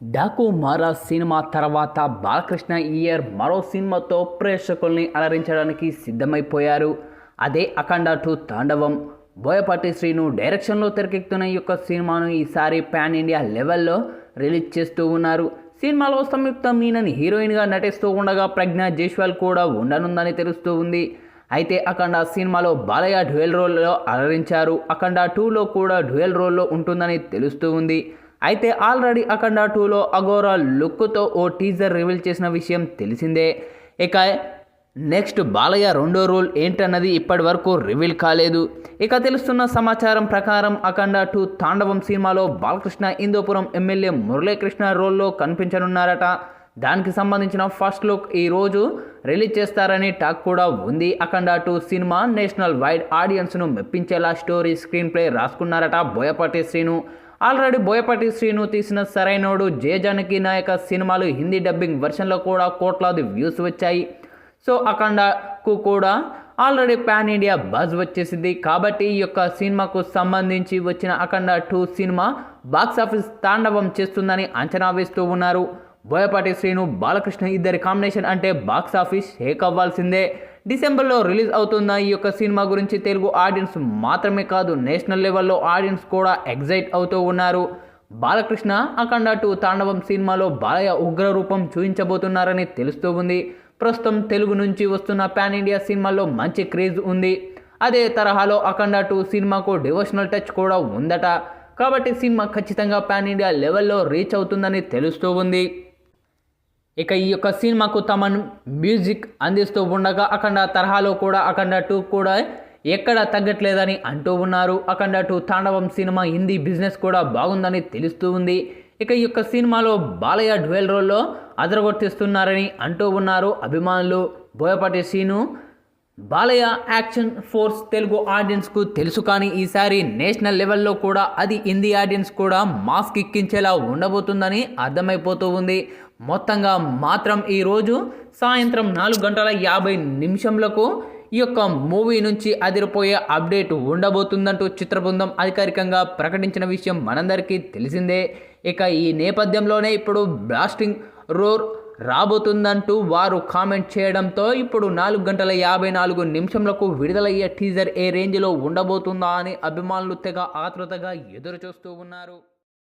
డాకు మారా cinema తర్వాత Balakrishna year మరో సినిమాతో ప్రేక్షకుల్ని అలరించడానికి సిద్ధమైపోయారు. అదే అఖండ టూ తాండవం. బోయపాటి శ్రీను డైరెక్షన్లో తెరకెక్కుతున్న ఈ యొక్క సినిమాను ఈసారి పాన్ ఇండియా లెవెల్లో రిలీజ్ చేస్తూ ఉన్నారు. సినిమాలో సంయుక్త మీనన్ హీరోయిన్గా నటిస్తూ ఉండగా ప్రజ్ఞ జైస్వాల్ కూడా ఉండనుందని తెలుస్తూ ఉంది. అయితే అఖండ సినిమాలో బాలయ్య డ్యూయల్ రోల్లో అలరించారు. అఖండ టూలో కూడా డ్యూయల్ రోల్లో ఉంటుందని తెలుస్తూ ఉంది. అయితే ఆల్రెడీ అఖండ టూలో అగోరా లుక్తో ఓ టీజర్ రివీల్ చేసిన విషయం తెలిసిందే. ఇక నెక్స్ట్ బాలయ్య రెండో రోల్ ఏంటన్నది ఇప్పటి వరకు రివీల్ కాలేదు. ఇక తెలుస్తున్న సమాచారం ప్రకారం అఖండ టూ తాండవం సినిమాలో బాలకృష్ణ ఇందోపురం ఎమ్మెల్యే మురళీకృష్ణ రోల్లో కనిపించనున్నారట. దానికి సంబంధించిన ఫస్ట్ లుక్ ఈరోజు రిలీజ్ చేస్తారని టాక్ కూడా ఉంది. Akhanda two cinema national wide ఆడియన్స్ను మెప్పించేలా స్టోరీ స్క్రీన్ ప్లే రాసుకున్నారట బోయపాటి శ్రీను. ఆల్రెడీ బోయపాటి శ్రీను తీసిన సరైనోడు జే జానకి నాయక సినిమాలు హిందీ డబ్బింగ్ వెర్షన్లో కూడా కోట్లాది వ్యూస్ వచ్చాయి. సో అఖండకు కూడా ఆల్రెడీ పాన్ ఇండియా బజ్ వచ్చేసింది. కాబట్టి ఈ యొక్క సినిమాకు సంబంధించి వచ్చిన అఖండ టూ సినిమా బాక్స్ ఆఫీస్ తాండవం చేస్తుందని అంచనా వేస్తూ ఉన్నారు. బోయపాటి శ్రీను బాలకృష్ణ ఇద్దరి కాంబినేషన్ అంటే బాక్స్ ఆఫీస్ షేక్ అవ్వాల్సిందే. డిసెంబర్లో రిలీజ్ అవుతున్న ఈ యొక్క సినిమా గురించి తెలుగు ఆడియన్స్ మాత్రమే కాదు నేషనల్ లెవెల్లో ఆడియన్స్ కూడా ఎగ్జైట్ అవుతూ ఉన్నారు. బాలకృష్ణ అఖండ టూ తాండవం సినిమాలో బాలయ్య ఉగ్ర రూపం చూపించబోతున్నారని తెలుస్తూ ఉంది. ప్రస్తుతం తెలుగు నుంచి వస్తున్న పాన్ ఇండియా సినిమాలో మంచి క్రేజ్ ఉంది. అదే తరహాలో అఖండ టూ సినిమాకు డివోషనల్ టచ్ కూడా ఉందట. కాబట్టి సినిమా ఖచ్చితంగా పాన్ ఇండియా లెవెల్లో రీచ్ అవుతుందని తెలుస్తూ ఉంది. ఇక ఈ యొక్క సినిమాకు తమన్ మ్యూజిక్ అందిస్తూ ఉండగా అఖండ తరహాలో కూడా అఖండ టూ కూడా ఎక్కడ తగ్గట్లేదని అంటూ ఉన్నారు. Akhanda two Thandavam cinema Hindi business కూడా బాగుందని తెలుస్తూ ఉంది. ఇక ఈ యొక్క సినిమాలో బాలయ్య డ్వెల్ రోల్లో అదరగొట్టిస్తున్నారని అంటూ ఉన్నారు అభిమానులు. బోయపాటి సీను బాలయ్య యాక్షన్ ఫోర్స్ తెలుగు ఆడియన్స్కు తెలుసు కానీ ఈసారి నేషనల్ లెవెల్లో కూడా అది హిందీ ఆడియన్స్ కూడా మాస్క్ ఎక్కించేలా ఉండబోతుందని అర్థమైపోతూ ఉంది. మొత్తంగా మాత్రం ఈరోజు సాయంత్రం నాలుగు గంటల యాభై నిమిషంలకు ఈ యొక్క మూవీ నుంచి అదిరిపోయే అప్డేట్ ఉండబోతుందంటూ చిత్ర బృందం అధికారికంగా ప్రకటించిన విషయం మనందరికీ తెలిసిందే. ఇక ఈ నేపథ్యంలోనే ఇప్పుడు బ్లాస్టింగ్ రోర్ రాబోతుందంటూ వారు కామెంట్ చేయడంతో ఇప్పుడు నాలుగు గంటల యాభై నాలుగు నిమిషంలకు విడుదలయ్యే టీజర్ ఏ రేంజ్లో ఉండబోతుందా అని అభిమానులు తెగ ఆతృతగా ఎదురు చూస్తూ ఉన్నారు.